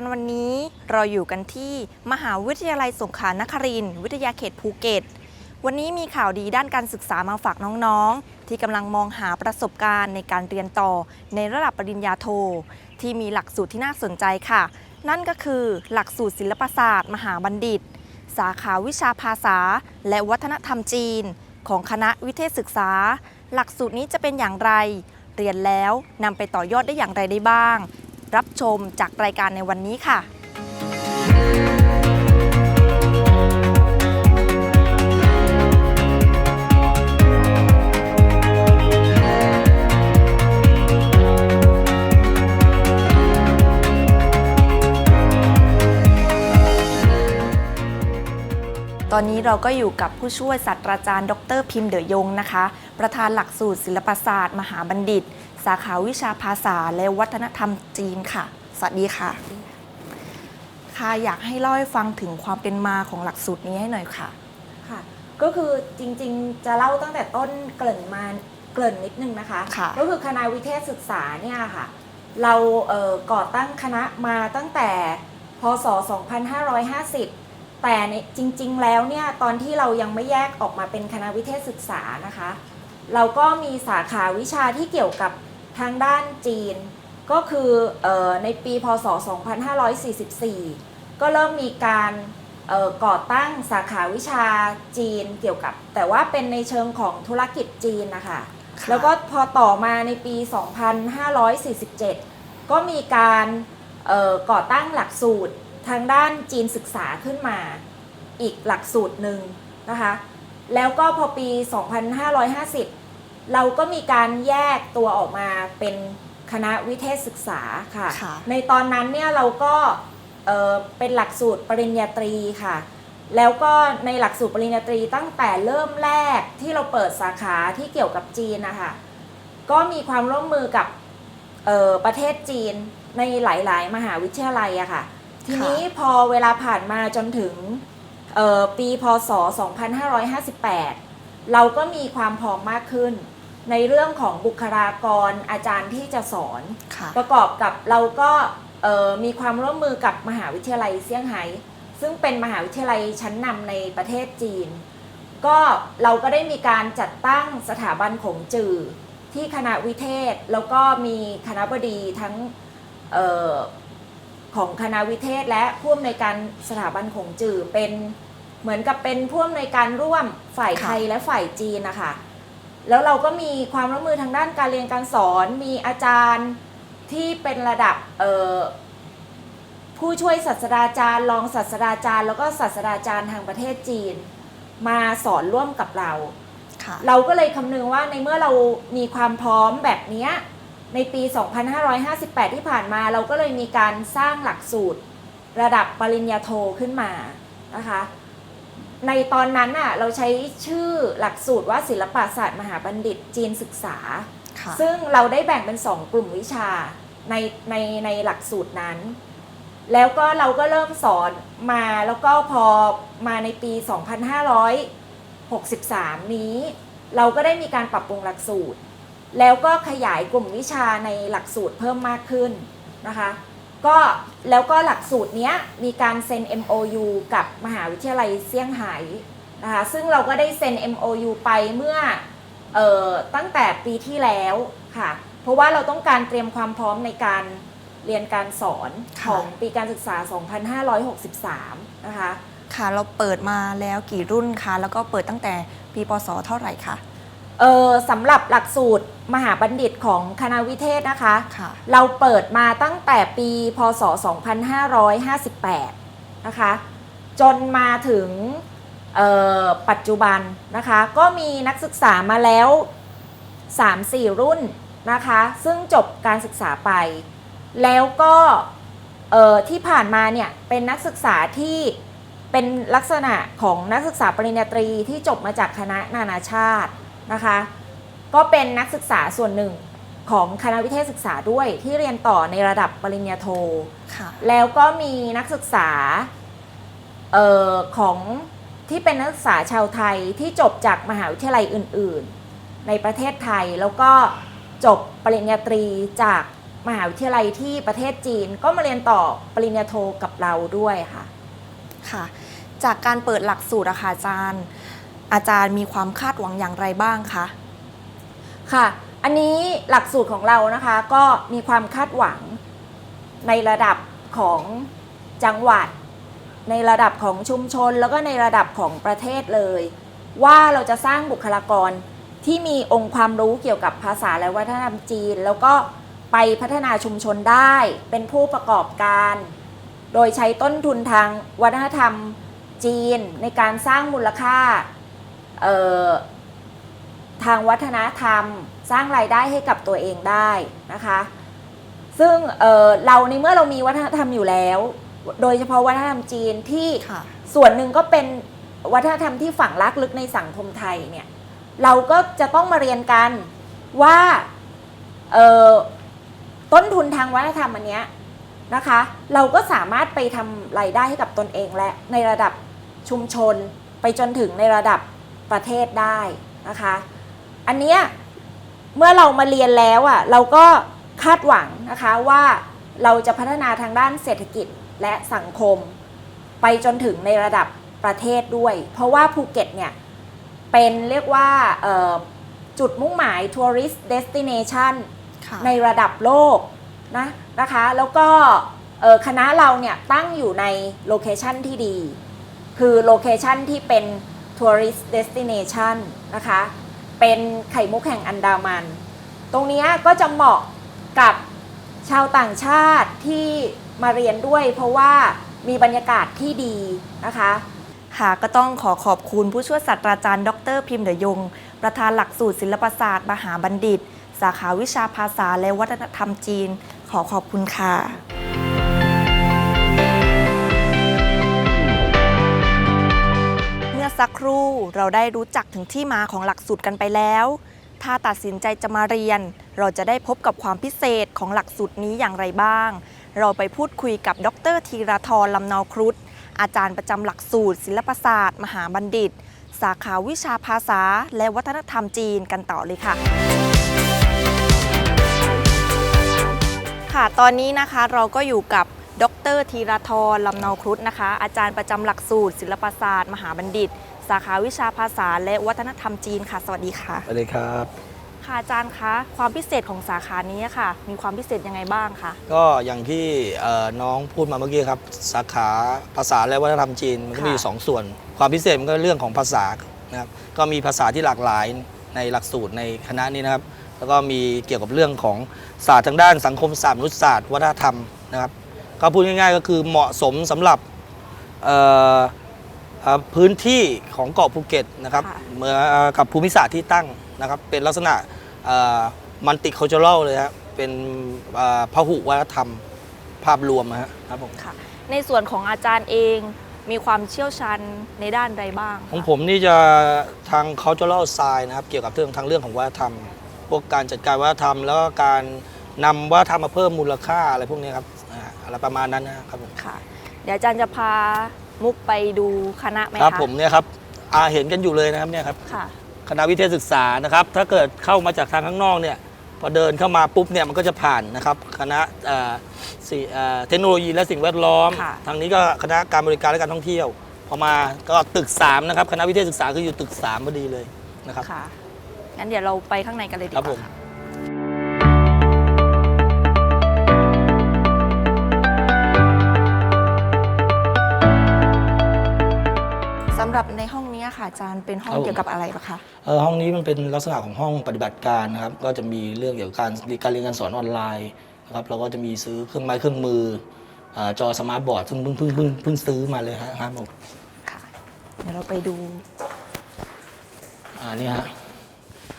การวันนี้เราอยู่กันที่มหาวิทยาลัยสงขลานครินทร์วิทยาเขตภูเก็ต วันนี้มีข่าวดีด้านการศึกษามาฝากน้องๆ ที่กำลังมองหาประสบการณ์ในการเรียนต่อในระดับปริญญาโท ที่มีหลักสูตรที่น่าสนใจค่ะ นั่นก็คือหลักสูตรศิลปศาสตร์ มหาบัณฑิต สาขาวิชาภาษา และวัฒนธรรมจีน ของคณะวิเทศศึกษา หลักสูตรนี้จะเป็นอย่างไรเรียนแล้วนำไปต่อยอดได้อย่างไรได้บ้าง รับชมจากรายการในวันนี้ค่ะตอนนี้เราก็อยู่กับผู้ช่วยศาสตราจารย์ ดรพิมพ์เดอยงนะคะ ประธานหลักสูตรศิลปศาสตร์ มหาบัณฑิต สาขาวิชาภาษาและวัฒนธรรมจีนค่ะ สวัสดีค่ะ ค่ะอยากให้เล่าให้ฟังถึงความเป็นมาของหลักสูตรนี้ให้หน่อยค่ะ ค่ะ ก็คือจริงๆ จะเล่าตั้งแต่ต้นเกริ่นมาเกริ่นนิดนึงนะคะค่ะก็คือคณะวิเทศศึกษาเนี่ยค่ะ เราเอ่อก่อตั้งคณะมาตั้งแต่พศ 2550แต่ในจริงๆ แล้วเนี่ยตอนที่เรายังไม่แยกออกมาเป็นคณะวิเทศศึกษานะคะ เราก็มีสาขาวิชาที่เกี่ยวกับ ทางด้านจีน ก็คือเออในปีพศ 2544 ก็เริ่มมีการเอ่อก่อตั้งสาขาวิชาจีนเกี่ยวกับ แต่ว่าเป็นในเชิงของธุรกิจจีนนะคะค่ะแล้วก็พอต่อมาในปี 2547 ก็มีการเอ่อก่อตั้งหลักสูตรทางด้านจีนศึกษาขึ้นมาอีกหลักสูตรหนึ่งนะคะ แล้วก็พอปี 2550 เราก็มีการแยกตัวออกมาเป็นคณะวิเทศศึกษาค่ะ ค่ะในตอนนั้นเนี่ยเราก็เอ่อเป็นหลักสูตรปริญญาตรีค่ะ แล้วก็ในหลักสูตรปริญญาตรีตั้งแต่เริ่มแรกที่เราเปิดสาขาที่เกี่ยวกับจีนนะคะก็มีความร่วมมือกับเอ่อประเทศจีนในหลาย ๆ มหาวิทยาลัยอะค่ะ ทีนี้พอเวลาผ่านมาจนถึงเอ่อปีพศ 2558 เราก็มีความพร้อมมากขึ้น ในเรื่องของบุคลากรอาจารย์ที่จะสอน ค่ะประกอบกับเราก็เอ่อมีความร่วมมือกับมหาวิทยาลัยเซี่ยงไฮ้ซึ่งเป็นมหาวิทยาลัยชั้นนำในประเทศจีน ก็เราก็ได้มีการจัดตั้งสถาบันขงจื่อที่คณะวิเทศ แล้วก็มีคณะบดีทั้งเออของคณะวิเทศและผู้อำนวยการสถาบันขงจื่อเป็นเหมือนกับเป็นผู้อำนวยการร่วมฝ่ายไทยและฝ่ายจีนนะคะ แล้วเราก็มีความร่วมมือทางด้านการเรียนการสอน มีอาจารย์ที่เป็นระดับเอ่อผู้ช่วยศาสตราจารย์ รองศาสตราจารย์ แล้วก็ศาสตราจารย์ทางประเทศจีน มาสอนร่วมกับเราค่ะเราก็เลยคำนึงว่าในเมื่อเรามีความพร้อมแบบเนี้ยในปี 2558 ที่ผ่านมาเราก็เลยมีการสร้างหลักสูตรระดับปริญญาโทขึ้นมานะคะ ในตอนนั้นน่ะเราใช้ชื่อหลักสูตรว่าศิลปศาสตร์มหาบัณฑิตจีนศึกษาค่ะซึ่งเราได้แบ่งเป็น2กลุ่มวิชาในในในหลักสูตรนั้น แล้วก็เราก็เริ่มสอนมาแล้วก็พอมาในปี 2563 นี้ เราก็ได้มีการปรับปรุงหลักสูตร แล้วก็ขยายกลุ่มวิชาในหลักสูตรเพิ่มมากขึ้นนะคะ ก็แล้วก็หลักสูตรเนี้ยมีการเซ็น MOU กับมหาวิทยาลัยเซี่ยงไฮ้นะคะซึ่งเราก็ได้เซ็น MOU ไปเมื่อเออตั้งแต่ปีที่แล้วค่ะ เพราะว่าเราต้องการเตรียมความพร้อมในการเรียนการสอนค่ะของปีการศึกษา 2563 นะคะ ค่ะ เราเปิดมาแล้วกี่รุ่นคะ แล้วก็เปิดตั้งแต่ปีพศเท่าไหร่คะ เออสำหรับหลักสูตรมหาบัณฑิตของคณะวิเทศนะคะ ค่ะเราเปิดมาตั้งแต่ปีพศ 2558 นะคะ จนมาถึงเอ่อปัจจุบันนะคะ ก็มีนักศึกษามาแล้ว 3-4 รุ่นนะคะ ซึ่งจบการศึกษาไป แล้วก็เอ่อที่ผ่านมาเนี่ยเป็นนักศึกษาที่เป็นลักษณะของนักศึกษาปริญญาตรีที่จบมาจากคณะนานาชาติ นะคะ ก็เป็นนักศึกษาส่วนหนึ่งของคณะวิเทศศึกษาด้วยที่เรียนต่อในระดับปริญญาโทค่ะแล้วก็มีนักศึกษาเออของที่เป็นนักศึกษาชาวไทยที่จบจากมหาวิทยาลัยอื่น ๆ ในประเทศไทยแล้วก็จบปริญญาตรีจากมหาวิทยาลัยที่ประเทศจีน ก็มาเรียนต่อปริญญาโทกับเราด้วยค่ะ ค่ะ จากการเปิดหลักสูตรอะค่ะอาจารย์ อาจารย์มีความคาดหวังอย่างไรบ้างคะค่ะ อันนี้หลักสูตรของเรานะคะก็มีความคาดหวังในระดับของจังหวัด ในระดับของชุมชน แล้วก็ในระดับของประเทศเลย ว่าเราจะสร้างบุคลากรที่มีองค์ความรู้เกี่ยวกับภาษาและวัฒนธรรมจีน แล้วก็ไปพัฒนาชุมชนได้ เป็นผู้ประกอบการ โดยใช้ต้นทุนทางวัฒนธรรมจีนในการสร้างมูลค่า ทางวัฒนธรรมสร้างรายได้ให้กับตัวเองได้นะคะ ซึ่งเอ่อเราในเมื่อเรามีวัฒนธรรมอยู่แล้ว โดยเฉพาะวัฒนธรรมจีนที่ค่ะส่วนหนึ่งก็เป็นวัฒนธรรมที่ฝังลักลึกในสังคมไทยเนี่ยเราก็จะต้องมาเรียนกันว่าเอ่อต้นทุนทางวัฒนธรรมอันเนี้ยนะคะ เราก็สามารถไปทำรายได้ให้กับตนเองและในระดับชุมชนไปจนถึงในระดับ ประเทศได้นะคะ อันเนี้ยเมื่อเรามาเรียนแล้วอะเราก็คาดหวังนะคะว่าเราจะพัฒนาทางด้านเศรษฐกิจและสังคม ไปจนถึงในระดับประเทศด้วย เพราะว่าภูเก็ตเนี่ยเป็นเรียกว่าเอ่อจุดมุ่งหมาย tourist destination ค่ะในระดับโลกนะนะคะ แล้วก็เอ่อคณะเราเนี่ยตั้งอยู่ในโลเคชันที่ดี คือโลเคชันที่เป็น tourist destination นะคะ เป็นไข่มุกแห่งอันดามัน ตรงนี้ก็จะเหมาะกับชาวต่างชาติที่มาเรียนด้วย เพราะว่ามีบรรยากาศที่ดีนะคะค่ะก็ต้องขอขอบคุณผู้ช่วยศาสตราจารย์ ดรพิมพ์เดยง ประธานหลักสูตรศิลปศาสตร์ มหาบัณฑิต สาขาวิชาภาษาและวัฒนธรรมจีน ขอขอบคุณค่ะ ครู่เราได้รู้จักถึงที่มาของหลักสูตรกันไปแล้ว ถ้าตัดสินใจจะมาเรียน เราจะได้พบกับความพิเศษของหลักสูตรนี้อย่างไรบ้าง เราไปพูดคุยกับดรธีราธรลำนาครุฑอาจารย์ประจำหลักสูตร ศิลปศาสตร์ มหาบัณฑิต สาขาวิชาภาษา และวัฒนธรรมจีนกันต่อเลยค่ะ ค่ะตอนนี้นะคะเราก็อยู่กับดรธีราธรลำนาครุฑนะคะ อาจารย์ประจำหลักสูตร ศิลปศาสตร์ มหาบัณฑิต สาขาวิชาภาษาและวัฒนธรรมจีนค่ะ สวัสดีค่ะสวัสดีครับ ค่ะอาจารย์คะความพิเศษของสาขานี้ค่ะ มีความพิเศษยังไงบ้างคะก็อย่างที่เอ่อน้องพูดมาเมื่อกี้ครับสาขาภาษาและวัฒนธรรมจีนมันก็มีอยู่สองส่วน ความพิเศษมันก็เรื่องของภาษานะครับก็มีภาษาที่หลากหลายในหลักสูตรในคณะนี้นะครับ แล้วก็มีเกี่ยวกับเรื่องของศาสตร์ทางด้านสังคมศาสตร์มนุษยศาสตร์วัฒนธรรมนะครับ ก็พูดง่ายๆก็คือเหมาะสมสำหรับเอ่อเอ่อ พื้นที่ของเกาะภูเก็ตนะครับค่ะเหมือนกับภูมิศาสตร์ที่ตั้งนะครับเป็นลักษณะมันติค u ลเจอรัลเลยครับเป็นเอ่อพหุวัฒนธรรมภาพรวมนะฮะครับผมค่ะในส่วนของอาจารย์เองมีความเชี่ยวชาญในด้านใดบ้าง ของผมนี่จะทาง cultural science นะครับ เกี่ยวกับเรื่องทางเรื่องของวัฒนธรรม พวกการจัดการวัฒนธรรม แล้วก็การนำวัฒนธรรมมาเพิ่มมูลค่าอะไรพวกนี้ครับอ่าอะไรประมาณนั้นนะครับผมค่ะ เดี๋ยวอาจารย์จะพา มุกไปดูคณะไหมครับคะผมเนี่ยครับอาเห็นกันอยู่เลยนะครับเนี่ยครับค่ะ คณะวิเทศศึกษานะครับ ถ้าเกิดเข้ามาจากทางข้างนอกเนี่ยพอเดินเข้ามาปุ๊บเนี่ยมันก็จะผ่านนะครับคณะเอ่อสิ่งเอ่อเทคโนโลยีและสิ่งแวดล้อม ค่ะ ทางนี้ก็คณะการบริการและการท่องเที่ยว พอมาก็ตึก 3 นะครับ คณะวิเทศศึกษาคืออยู่ตึก 3 พอดีเลยนะครับ ค่ะงั้นเดี๋ยวเราไปข้างในกันเลยดีครับกผว่า ม ค่ะ หรับในห้องนี้ค่ะอาจารย์เป็นห้องครับผมเกี่ยวกับอะไรปะคะเออห้องนี้มันเป็นลักษณะของห้องปฏิบัติการนะครับ ก็จะมีเรื่องเกี่ยวกับการการเรียนการสอนออนไลน์นะครับเราก็จะมีซื้อเครื่องไม้เครื่องมืออาจอสมาร์ทบอร์ดซึ่งเพิ่งเพิ่งเพิ่งเพิ่งซื้อมาเลยฮะครับผมค่ะเดี๋ยวเราไปดูอ่านี่ฮะ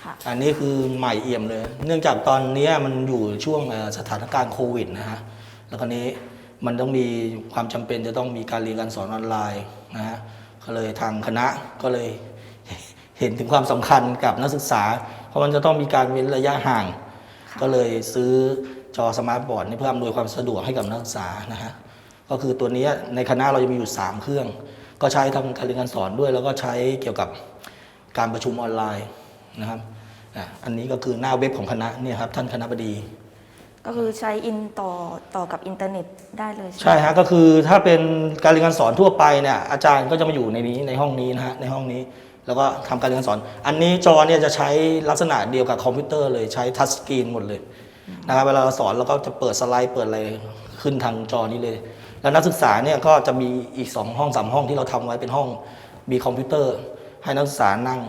ค่ะอันนี้คือใหม่เอี่ยมเลย เนื่องจากตอนนี้มันอยู่ช่วงเอ่อสถานการณ์โควิดนะฮะแล้วคราวนี้มันต้องมีความจำเป็นจะต้องมีการเรียนการสอนออนไลน์นะฮะ ก็เลยทางคณะก็เลยเห็นถึงความสำคัญกับนักศึกษา เพราะมันจะต้องมีการเว้นระยะห่าง ก็เลยซื้อจอสมาร์ทบอร์ดนี่เพื่ออำนวยความสะดวกให้กับนักศึกษานะฮะก็คือตัวนี้ในคณะเราจะมีอยู่ 3 เครื่อง ก็ใช้ทำการเรียนการสอนด้วย แล้วก็ใช้เกี่ยวกับการประชุมออนไลน์นะครับอะอันนี้ก็คือหน้าเว็บของคณะเนี่ยครับท่านคณะบดี ก็คือใช้อินต่อต่อกับอินเทอร์เน็ตได้เลยใช่ไหมใช่ฮะก็คือถ้าเป็นการเรียนการสอนทั่วไปเนี่ยอาจารย์ก็จะมาอยู่ในนี้ในห้องนี้นะฮะในห้องนี้แล้วก็ทำการเรียนการสอน อันนี้จอเนี่ยจะใช้ลักษณะเดียวกับคอมพิวเตอร์เลยใช้ทัชสกรีนหมดเลยนะครับเวลาเราสอนเราก็จะเปิดสไลด์เปิดอะไรขึ้นทางจอนี้เลย แล้วนักศึกษาเนี่ยก็จะมีอีก2ห้องสามห้องที่เราทำไว้เป็นห้องมีคอมพิวเตอร์ ให้นักศึกษานั่ง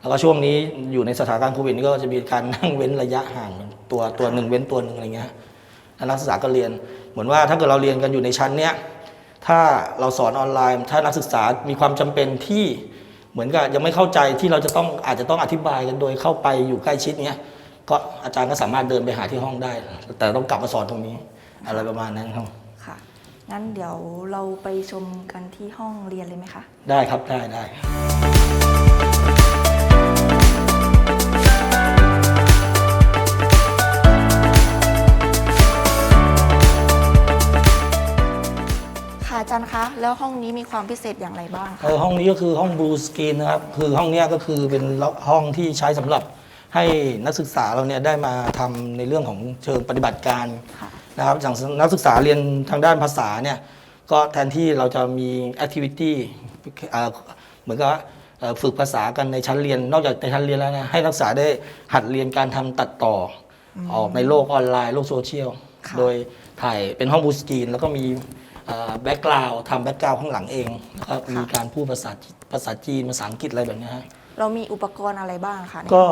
แล้วก็ช่วงนี้อยู่ในสถานการณ์โควิดนี่ก็จะมีการนั่งเว้นระยะห่าง ตัวตัวหนึ่งเว้นตัวหนึ่งอะไรเงี้ยแล้วนักศึกษาก็เรียนเหมือนว่าถ้าเกิดเราเรียนกันอยู่ในชั้นเนี้ยถ้าเราสอนออนไลน์ ถ้านักศึกษามีความจำเป็นที่เหมือนกับยังไม่เข้าใจที่เราจะต้องอาจจะต้องอธิบายกันโดยเข้าไปอยู่ใกล้ชิดเนี้ยก็อาจารย์ก็สามารถเดินไปหาที่ห้องได้ แต่ต้องกลับมาสอนตรงนี้ อะไรประมาณนั้นครับค่ะงั้นเดี๋ยวเราไปชมกันที่ห้องเรียนเลยไหมคะ ได้ครับได้ได้ ค่ะอาจารย์คะ แล้วห้องนี้มีความพิเศษอย่างไรบ้างเอคะอห้องนี้ก็คือห้องบลูสกรีนนะครับ คือห้องเนี้ยก็คือเป็นห้องที่ใช้สำหรับให้นักศึกษาเราเนี่ยได้มาทำในเรื่องของเชิงปฏิบัติการค่ะ นะครับอย่างนักศึกษาเรียนทางด้านภาษาเนี่ยก็แทนที่เราจะมีแอคทิวิตี้เหมือนกับเอ่อฝึกภาษากันในชั้นเรียน นอกจากในชั้นเรียนแล้วนะให้นักศึกษาได้หัดเรียนการทำตัดต่ออออกในโลกออนไลน์โลกโซเชียล ค่ะ โดยถ่ายเป็นห้องบูสกรีน แล้วก็มี แบ็กกราวด์ทำแบ็กกราวด์ข้างหลังเองแล้วก็มีการพูดภาษาภาษาจีนภาษาอังกฤษอะไรแบบเนี้ยฮะเรามีอุปกรณ์อะไรบ้างคะในก็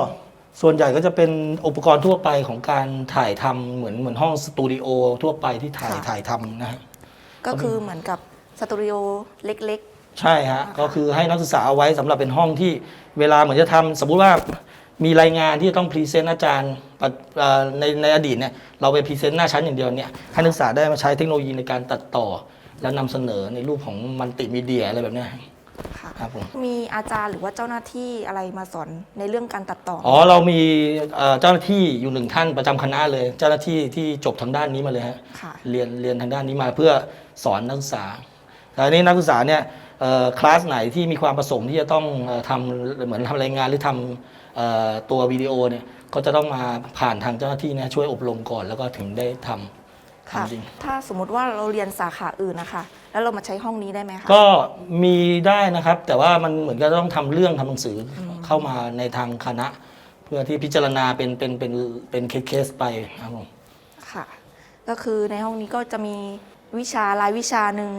ส่วนใหญ่ก็จะเป็นอุปกรณ์ทั่วไปของการถ่ายทำเหมือนเหมือนห้องสตูดิโอทั่วไปที่ถ่ายถ่ายทำนะฮะก็คือเหมือนกับสตูดิโอเล็กใช่ฮะก็คือให้นักศึกษาเอาไว้สำหรับเป็นห้องที่เวลาเหมือนจะทำสมมุติว่า มีรายงานที่จะต้องพรีเซนต์อาจารย์ปัจเอ่อในในอดีตเนี่ยเราไปพรีเซนต์หน้าชั้นอย่างเดียวเนี่ยให้นักศึกษาได้มาใช้เทคโนโลยีในการตัดต่อ แล้วนำเสนอในรูปของมัลติมีเดียอะไรแบบเนี้ยๆค่ะครับผมมีอาจารย์หรือว่าเจ้าหน้าที่อะไรมาสอนในเรื่องการตัดต่อออ๋อ เรามีเอ่อเจ้าหน้าที่อยู่หนึ่งท่านประจำคณะเลย เจ้าหน้าที่ที่จบทางด้านนี้มาเลยฮะค่ะเรียนเรียนทางด้านนี้มาเพื่อสอนนักศึกษาแต่อันนี้นักศึกษาเนี่ยเอ่อคลาสไหนที่มีความประสงค์ที่จะต้องเอ่อทำเหมือนทำรายงานหรือทำเอ่อ ตัววิดีโอเนี่ยก็จะต้องมาผ่านทางเจ้าหน้าที่เนี่ยช่วยอบรมก่อนแล้วก็ถึงได้ทำค่ะทำจริง ถ้าสมมุติว่าเราเรียนสาขาอื่นนะคะ แล้วเรามาใช้ห้องนี้ได้ไหมคะ ก็มีได้นะครับ แต่ว่ามันเหมือนกับต้องทำเรื่องทำหนังสืออเข้ามาในทางคณะ เพื่อที่พิจารณาเป็นเป็นเป็นเป็นเคสๆไปครับผม ค่ะ ก็คือในห้องนี้ก็จะมีวิชารายวิชาหนึ่ง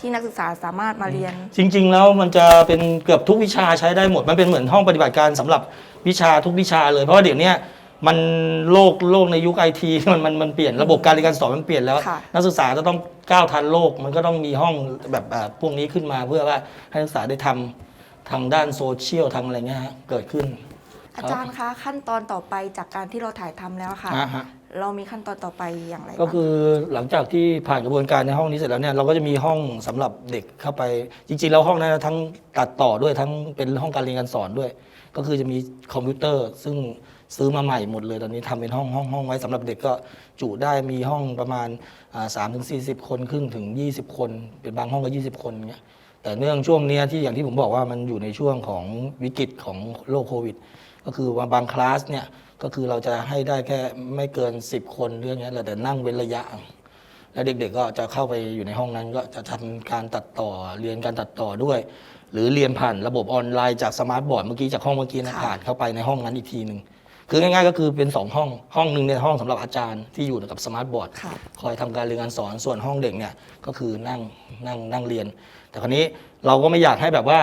ที่นักศึกษาสามารถมาเรียน จริง ๆ แล้วมันจะเป็นเกือบทุกวิชาใช้ได้หมด มันเป็นเหมือนห้องปฏิบัติการสำหรับวิชาทุกวิชาเลยเพราะว่าเดี๋ยวเนี้ยมันโลกโลกในยุคไอทีมันมันมันเปลี่ยนระบบการเรียนการสอนมันเปลี่ยนแล้วค่ะนักศึกษาจะต้องก้าวทันโลก มันก็ต้องมีห้องแบบอ่าพวกนี้ขึ้นมาเพื่อว่าให้นักศึกษาได้ทำทางด้านโซเชียลทางอะไรเงี้ยฮะเกิดขึ้น อาจารย์คะขั้นตอนต่อไปจากการที่เราถ่ายทำแล้วค่ะอ่าฮะ เรามีขั้นตอนต่อไปอย่างไรก็บ้างคือหลังจากที่ผ่านกระบวนการในห้องนี้เสร็จแล้วเนี่ยเราก็จะมีห้องสำหรับเด็กเข้าไป จริงๆแล้วห้องนั้นทั้งตัดต่อด้วยทั้งเป็นห้องการเรียนการสอนด้วย ก็คือจะมีคอมพิวเตอร์ ซึ่งซื้อมาใหม่หมดเลยตอนนี้ทำเป็นห้องห้องห้องไว้สำหรับเด็กก็จุได้มีห้องประมาณสามถึงสี่สิบคนครึ่งถึง 20 คน เป็นบางห้องก็ 20 คนเงี้ยแต่เนื่องช่วงเนี้ยที่อย่างที่ผมบอกว่ามันอยู่ในช่วงของวิกฤตของโรคโควิด ก็คือว่าบางคลาสเนี่ย ก็คือเราจะให้ได้แค่ไม่เกิน 10 คนเรื่องเงี้ยแหละแต่นั่งเว้นระยะ แล้วเด็กๆก็จะเข้าไปอยู่ในห้องนั้น ก็จะทำการตัดต่อเรียนการตัดต่อด้วย หรือเรียนผ่านระบบออนไลน์จากสมาร์ทบอร์ดเมื่อกี้จากห้องเมื่อกี้นะค่ะผ่านเข้าไปในห้องนั้นอีกทีหนึ่งคือง่ายๆก็คือเป็นสองห้องห้องหนึ่งในยห้องสำหรับอาจารย์ที่อยู่กับสมาร์ทบอร์ดค่ะคอยทำการเรียนการสอนส่วนห้องเด็กเนี่ยก็คือนั่งนั่งนั่งเรียน แต่คราวนี้เราก็ไม่อยากให้แบบว่า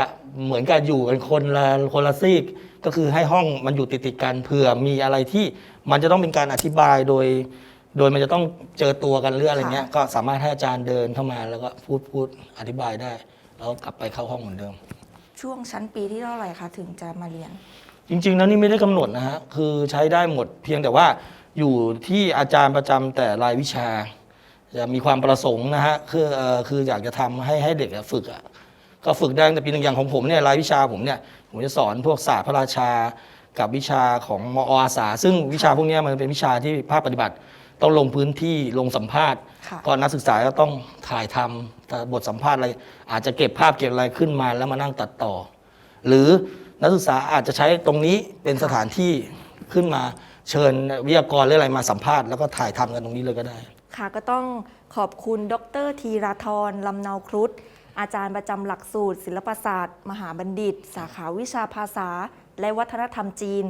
เหมือนกับอยู่กันคนละคนละซีก ก็คือให้ห้องมันอยู่ติดติดๆกันเผื่อมีอะไรที่มันจะต้องเป็นการอธิบายโดย โดยมันจะต้องเจอตัวกันหรืออะไรเงี้ยก็สามารถให้อาจารย์เดินเข้ามาแล้วก็พูดพูดอธิบายได้ แล้วก็กลับไปเข้าห้องเหมือนเดิม ช่วงชั้นปีที่เท่าไหร่คะถึงจะมาเรียน จริงๆแล้วนี่ไม่ได้กำหนดนะฮะคือใช้ได้หมดเพียงแต่ว่าอยู่ที่อาจารย์ประจำแต่รายวิชา จะมีความประสงค์นะฮะคือเอ่อคืออยากจะทำให้ให้เด็กอะฝึกอะ ก็ฝึกได้ตั้งแต่ปีหนึ่งอย่างของผมเนี่ยรายวิชาผมเนี่ยผมจะสอนพวกศาสตร์พระราชา กับวิชาของมออาสา ซึ่งวิชาพวกเนี้ยมันเป็นวิชาที่ภาคปฏิบัติต้องลงพื้นที่ลงสัมภาษณ์ค่ะก็นักศึกษาก็ต้องถ่ายทำแต่บทสัมภาษณ์อะไร อาจจะเก็บภาพเก็บอะไรขึ้นมาแล้วมานั่งตัดต่อ หรือนักศึกษาอาจจะใช้ตรงนี้เป็นสถานที่ขึ้นมาเชิญวิทยากรหรืออะไรมาสัมภาษณ์แล้วก็ถ่ายทำกันตรงนี้เลยก็ได้ ค่ะก็ต้องขอบคุณดรธีราธรลำเนาครุฑ อาจารย์ประจำหลักสูตร ศิลปศาสตร์ มหาบัณฑิต สาขาวิชาภาษา และวัฒนธรรมจีน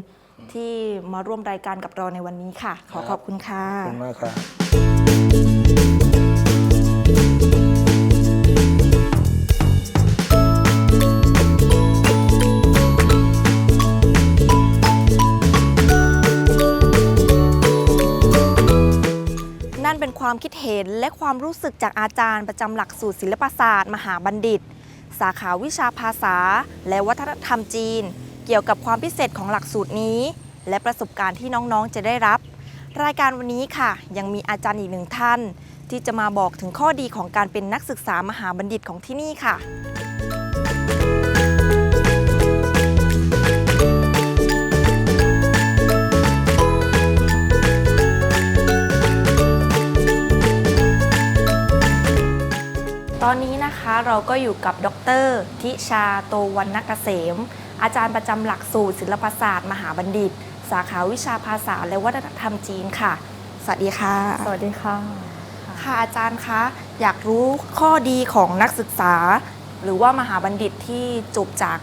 ที่มาร่วมรายการกับเราในวันนี้ค่ะ ขอขอบคุณค่ะ ขอบคุณมากครับ ความคิดเห็นและความรู้สึกจากอาจารย์ประจำหลักสูตรศิลปศาสตร์ มหาบัณฑิต สาขาวิชาภาษา และวัฒนธรรมจีน เกี่ยวกับความพิเศษของหลักสูตรนี้ และประสบการณ์ที่น้องๆจะได้รับ รายการวันนี้ค่ะ ยังมีอาจารย์อีกหนึ่งท่าน ที่จะมาบอกถึงข้อดีของการเป็นนักศึกษามหาบัณฑิตของที่นี่ค่ะ ตอนนี้นะคะเราก็อยู่กับดรทิชาโตวันนกเกษม อาจารย์ประจำหลักสูตรศิลปศาสตร์ มหาบัณฑิต สาขาวิชาภาษาและวัฒนธรรมจีนค่ะ สวัสดีค่ะ สวัสดีค่ะ ค่ะอาจารย์คะอยากรู้ข้อดีของนักศึกษา หรือว่ามหาบัณฑิตที่จบจาก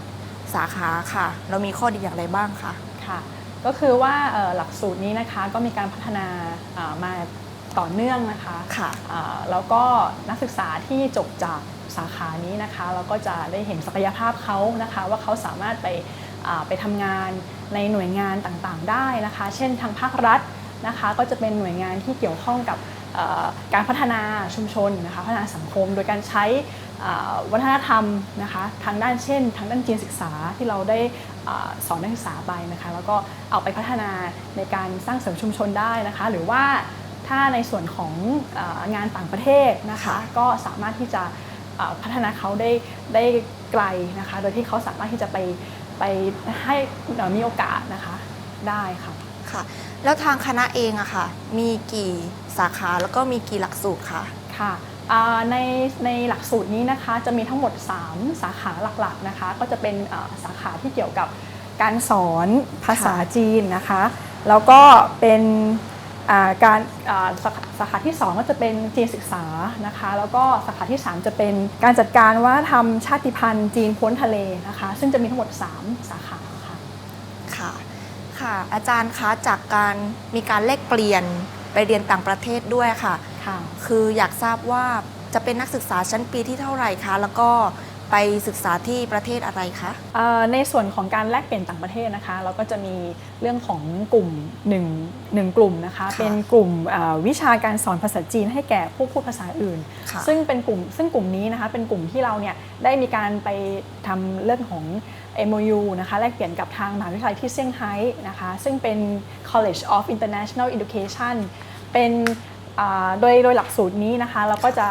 สาขาค่ะ เรามีข้อดีอย่างไรบ้างคะค่ะ ก็คือว่าเอ่อหลักสูตรนี้นะคะก็มีการพัฒนาอ่ามา ต่อเนื่องนะคะค่ะอ่าแล้วก็นักศึกษาที่จบจากสาขานี้นะคะ เราก็จะได้เห็นศักยภาพเขานะคะ ว่าเขาสามารถไปอ่าไปทำงานในหน่วยงานต่างๆได้นะคะ เช่นทางภาครัฐนะคะ ก็จะเป็นหน่วยงานที่เกี่ยวข้องกับเอ่อการพัฒนาชุมชนนะคะพัฒนาสังคมโดยการใช้อ่าวัฒนธรรมนะคะทางด้านเช่น ทางด้านจีนศึกษาที่เราได้อาสอนนักศึกษาไปนะคะ แล้วก็เอาไปพัฒนาในการสร้างเสริมชุมชนได้นะคะ หรือว่า ถ้าในส่วนของอางานต่างประเทศนะคะค่ะก็สามารถที่จะอ่าพัฒนาเขาได้ได้ไกลนะคะ โดยที่เขาสามารถที่จะไปไปให้เอ่อมีโอกาสนะคะได้ค่ะค่ะ แล้วทางคณะเองอะค่ะ มีกี่สาขาแล้วก็มีกี่หลักสูตรคะค่ะอ่าในในหลักสูตรนี้นะคะจะมีทั้งหมด 3 สาขาหลักๆนะคะ ก็จะเป็นอ่าสาขาที่เกี่ยวกับการสอนภาษาจีนนะคะ แล้วก็เป็นอ่า การอ่าสาขาสาขาที่ 2 ก็จะเป็นจีนศึกษานะคะแล้วก็สาขาที่ 3 จะเป็นการจัดการวัฒนธรรมชาติพันธุ์จีนพ้นทะเลนะคะซึ่งจะมีทั้งหมด 3 สาขาค่ะค่ะค่ะ อาจารย์คะจากการมีการแลกเปลี่ยนไปเรียนต่างประเทศด้วยค่ะค่ะ คืออยากทราบว่าจะเป็นนักศึกษาชั้นปีที่เท่าไหร่คะแล้วก็ ไปศึกษาที่ประเทศอะไรคะเอ่อในส่วนของการแลกเปลี่ยนต่างประเทศนะคะ เราก็จะมีเรื่องของกลุ่มหนึ่งหนึ่งกลุ่มนะคะค่ะเป็นกลุ่มเอ่อวิชาการสอนภาษาจีนให้แก่ผู้พูดภาษาอื่นค่ะซึ่งเป็นกลุ่มซึ่งกลุ่มนี้นะคะเป็นกลุ่มที่เราเนี่ยได้มีการไปทำเรื่องของ MOU นะคะแลกเปลี่ยนกับทางมหาวิทยาลัยที่เซี่ยงไฮ้นะคะซึ่งเป็น College of International Education เป็นอ่าโดยโดยหลักสูตรนี้นะคะเราก็จะ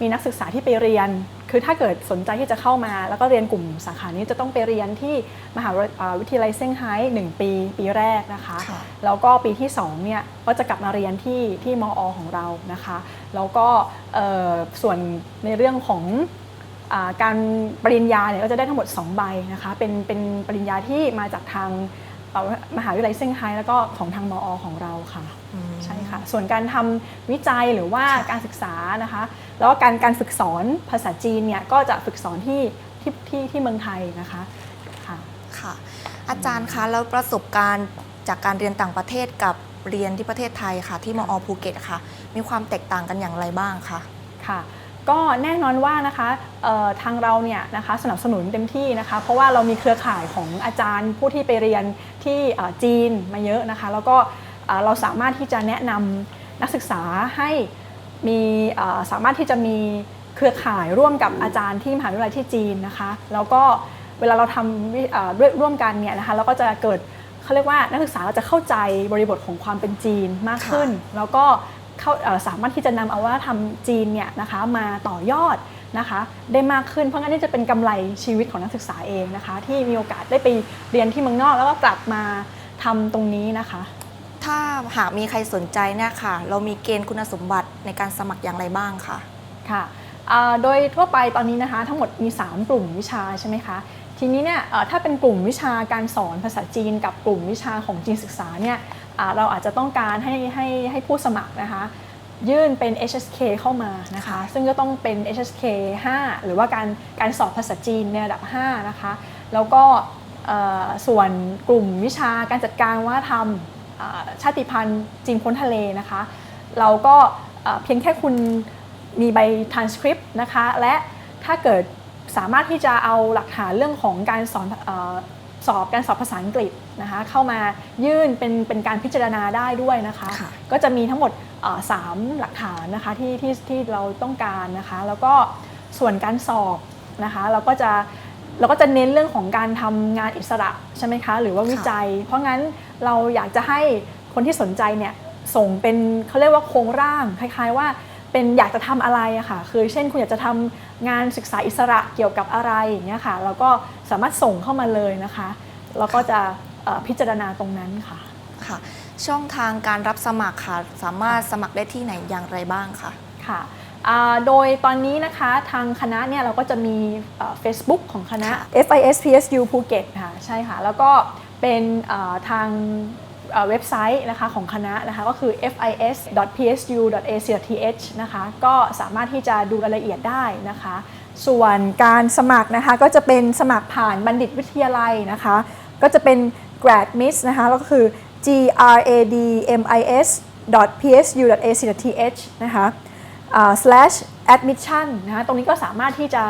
มีนักศึกษาที่ไปเรียน คือถ้าเกิดสนใจที่จะเข้ามา แล้วก็เรียนกลุ่มสาขานี้จะต้องไปเรียนที่มหาวิทยาลัยเซี่ยงไฮ้1ปีปีแรกนะคะค่ะแล้วก็ปีที่2เนี่ยก็จะกลับมาเรียนที่ที่มอของเรานะคะ แล้วก็เอ่อส่วนในเรื่องของอาการปริญญาเนี่ยก็จะได้ทั้งหมด 2 ใบนะคะเป็นเป็นปริญญาที่มาจากทางเอ่อ มหาวิทยาลัยเซี่ยงไฮ้แล้วก็ของทางมอของเราค่ะใช่ค่ะ ส่วนการทำวิจัยหรือว่าค่ะการศึกษานะคะ แล้วก็การการฝึกสอนภาษาจีนเนี่ยก็จะฝึกสอนที่ที่ที่ที่เมืองไทยนะคะค่ะค่ะ อาจารย์คะแล้วประสบการณ์จากการเรียนต่างประเทศกับเรียนที่ประเทศไทยค่ะ ที่มอภูเก็ตค่ะ มีความแตกต่างกันอย่างไรบ้างคะค่ะ ก็แน่นอนว่านะคะเอ่อทางเราเนี่ยนะคะสนับสนุนเต็มที่นะคะ เพราะว่าเรามีเครือข่ายของอาจารย์ผู้ที่ไปเรียนที่เอ่อจีนมาเยอะนะคะ แล้วก็เอ่อเราสามารถที่จะแนะนำนักศึกษาให้มีเอ่อสามารถที่จะมีเครือข่ายร่วมกับอาจารย์ที่มหาวิทยาลัยที่จีนนะคะ แล้วก็เวลาเราทำวิเอ่อด้วยร่วมกันเนี่ยนะคะเราก็จะเกิดเขาเรียกว่านักศึกษาเราจะเข้าใจบริบทของความเป็นจีนมากขึ้น แล้วก็ เข้าเอ่อสามารถที่จะนำเอาวัฒนธรรมจีนเนี่ยนะคะมาต่อยอดนะคะได้มากขึ้นเพราะงั้นนี่จะเป็นกำไรชีวิตของนักศึกษาเองนะคะ ที่มีโอกาสได้ไปเรียนที่เมืองนอกแล้วก็กลับมาทำตรงนี้นะคะ ถ้าหากมีใครสนใจเนี่ยค่ะ เรามีเกณฑ์คุณสมบัติในการสมัครอย่างไรบ้างคะค่ะอ่าโดยทั่วไปตอนนี้นะคะ ทั้งหมดมี 3 กลุ่มวิชาใช่ไหมคะทีนี้เนี่ยเอ่อถ้าเป็นกลุ่มวิชาการสอนภาษาจีนกับกลุ่มวิชาของจีนศึกษาเนี่ยอ่า เราอาจจะต้องการให้ให้ให้ผู้สมัครนะคะยื่นเป็น HSK เข้ามานะคะค่ะซึ่งก็ต้องเป็น HSK 5 หรือว่าการการสอบภาษาจีนในระดับ 5 นะคะ แล้วก็เอ่อส่วนกลุ่มวิชาการจัดการวัฒนธรรมอ่าชาติพันธุ์จีนพ้นทะเลนะคะ เราก็เอ่อเพียงแค่คุณมีใบ transcript นะคะ และถ้าเกิดสามารถที่จะเอาหลักฐานเรื่องของการสอนเออ สอบการสอบภาษาอังกฤษนะคะเข้ามายื่นเป็นเป็นการพิจารณาได้ด้วยนะคะค่ะก็จะมีทั้งหมดเอ่อสามหลักฐานนะคะที่ที่ที่เราต้องการนะคะ แล้วก็ส่วนการสอบนะคะเราก็จะเราก็จะเน้นเรื่องของการทำงานอิสระใช่ไหมคะหรือว่าวิจัย เพราะงั้นเราอยากจะให้คนที่สนใจเนี่ยส่งเป็นเขาเรียกว่าโครงร่างคล้าย ๆ ว่า เป็นอยากจะทำอะไรอะค่ะคือเช่นคุณอยากจะทำงานศึกษาอิสระเกี่ยวกับอะไรอย่างเงี้ยค่ะเราก็สามารถส่งเข้ามาเลยนะคะแล้วก็จะเอ่อพิจารณาตรงนั้นค่ะค่ะ ช่องทางการรับสมัครค่ะ สามารถสมัครได้ที่ไหนอย่างไรบ้างคะค่ะอ่าโดยตอนนี้นะคะทางคณะเนี่ยเราก็จะมีเอ่อ Facebook ของคณะค่ะ FIS PSU ภูเก็ตค่ะใช่ค่ะ แล้วก็เป็นเอ่อทาง เว็บไซต์นะคะของคณะนะคะก็คือ fis.psu.ac.th นะคะก็สามารถที่จะดูรายละเอียดได้นะคะ ส่วนการสมัครนะคะก็จะเป็นสมัครผ่านบัณฑิตวิทยาลัยนะคะ ก็จะเป็น grad miss นะคะแล้วก็คือ gradmis psu.ac.th นะคะ slash admission นะคะตรงนี้ก็สามารถที่จะ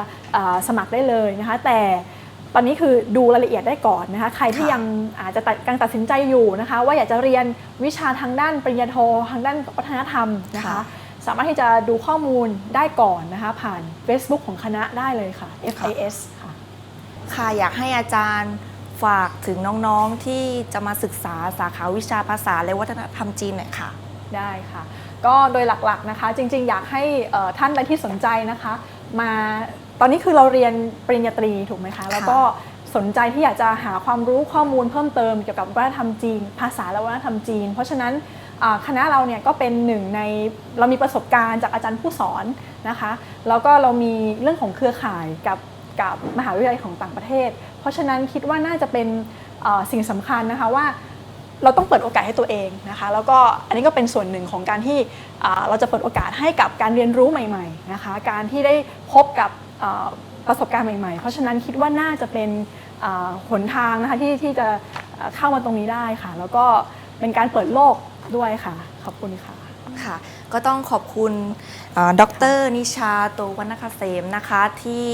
สมัครได้เลยนะคะแต่ ตอนนี้คือดูรายละเอียดได้ก่อนนะคะใครที่ค่ะยังอาจจะตัดการตัดสินใจอยู่นะคะ ว่าอยากจะเรียนวิชาทางด้านปริญญาโททางด้านวัฒนธรรมนะคะ สามารถที่จะดูข้อมูลได้ก่อนนะคะ ผ่าน Facebook ของคณะได้เลยค่ะ FIS ค่ะค่ะอยากให้อาจารย์ฝากถึงน้องๆที่จะมาศึกษาสาขาวิชาภาษาและวัฒนธรรมจีนหน่อยค่ะได้ค่ะ ก็โดยหลักๆนะคะ จริงๆ อยากให้เอ่อท่านใดที่สนใจนะคะ มา ตอนนี้คือเราเรียนปริญญาตรีถูกไหมคะ แล้วก็สนใจที่อยากจะหาความรู้ข้อมูลเพิ่มเติมเกี่ยวกับวัฒนธรรมจีน ภาษาและวัฒนธรรมจีน เพราะฉะนั้นอ่าคณะเราเนี่ยก็เป็นหนึ่งในเรามีประสบการณ์จากอาจารย์ผู้สอนนะคะแล้วก็เรามีเรื่องของเครือข่ายกับกับมหาวิทยาลัยของต่างประเทศ เพราะฉะนั้นคิดว่าน่าจะเป็นเอ่อสิ่งสำคัญนะคะว่าเราต้องเปิดโอกาสให้ตัวเองนะคะ แล้วก็อันนี้ก็เป็นส่วนหนึ่งของการที่อ่าเราจะเปิดโอกาสให้กับการเรียนรู้ใหม่ ๆนะคะ การที่ได้พบกับอ่า ประสบการณ์ใหม่ๆ เพราะฉะนั้นคิดว่าน่าจะเป็นอ่าหนทางนะคะที่ที่จะอ่าเข้ามาตรงนี้ได้ค่ะ แล้วก็เป็นการเปิดโลกด้วยค่ะ ขอบคุณค่ะค่ะ ก็ต้องขอบคุณดรนิชาโตวรรณคเสมนะคะที่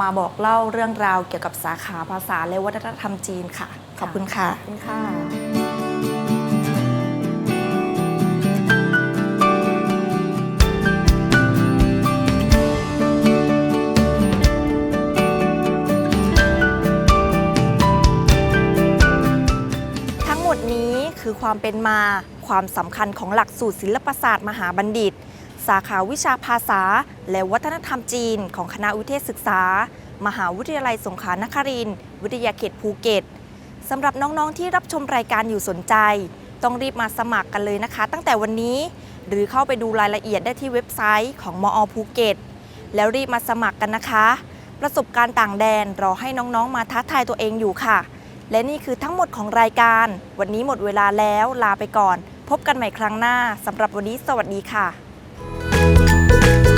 มาบอกเล่าเรื่องราวเกี่ยวกับสาขาภาษาและวัฒนธรรมจีนค่ะ ขอบคุณค่ะขอบคุณค่ะ คือความเป็นมา ความสำคัญของหลักสูตรศิลปศาสตร์มหาบัณฑิต สาขาวิชาภาษา และวัฒนธรรมจีน ของคณะวิเทศศึกษา มหาวิทยาลัยสงขลานครินทร์วิทยาเขตภูเก็ตสำหรับน้องๆที่รับชมรายการอยู่สนใจ ต้องรีบมาสมัครกันเลยนะคะ ตั้งแต่วันนี้ หรือเข้าไปดูรายละเอียดได้ที่เว็บไซต์ของมอภูเก็ตแล้วรีบมาสมัครกันนะคะ ประสบการณ์ต่างแดนรอให้น้องๆมาท้าทายตัวเองอยู่ค่ะ และนี่คือทั้งหมดของรายการ วันนี้หมดเวลาแล้วลาไปก่อน พบกันใหม่ครั้งหน้าสำหรับวันนี้สวัสดีค่ะ